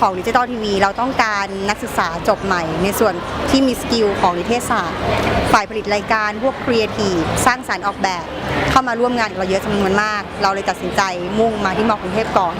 ของดิจิตอลทีวีเราต้องการนักศึกษาจบใหม่ ในส่วนที่มีสกิลของนิเทศศาสตร์ ฝ่ายผลิตรายการพวกครีเอทีฟสร้างสารรค์ออกแบบ เข้ามาร่วมงานกับเราเยอะจำนวนมาก เราเลยตัดสินใจมุ่งมาที่มอกรุงเทพก่อน